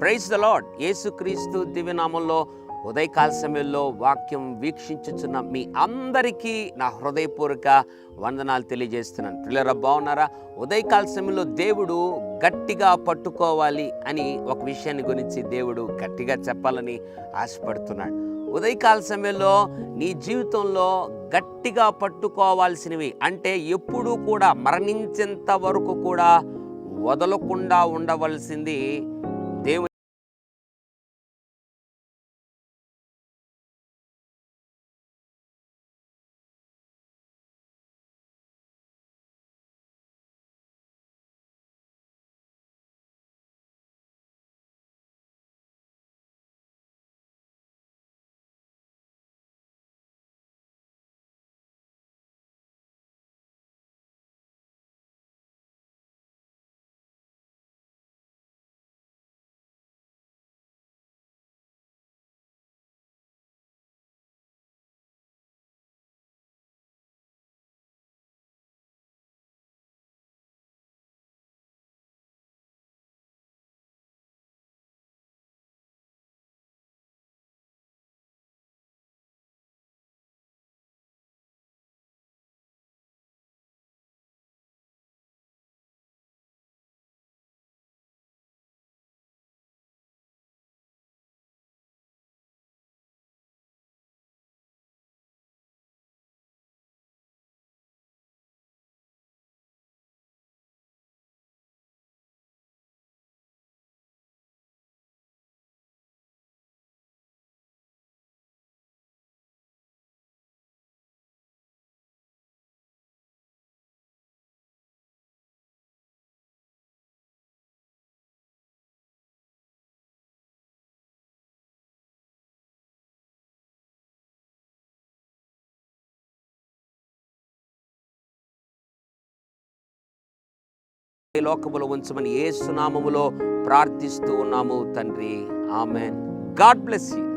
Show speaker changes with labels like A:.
A: Praise the lord యేసుక్రీస్తు దివ్యనామంలో ఉదయకాల సమయంలో వాక్యం వీక్షించుచున్న మీ అందరికీ నా హృదయపూర్వక వందనాలు తెలియజేస్తున్నాను. పిల్లరా బాగున్నారా? ఉదయకాల సమయంలో దేవుడు గట్టిగా పట్టుకోవాలి అని ఒక విషయాన్ని గురించి దేవుడు గట్టిగా చెప్పాలని ఆశపడుతున్నాడు. ఉదయకాల సమయంలో నీ జీవితంలో గట్టిగా పట్టుకోవాల్సినవి అంటే ఎప్పుడూ కూడా మరణించేంత వరకు కూడా వదలకుండా ఉండవలసింది దేవుని లోకములో ఉంచమని ఏ సునామములో ప్రార్థిస్తూ ఉన్నాము తండ్రి. ఆమెన్. God bless you.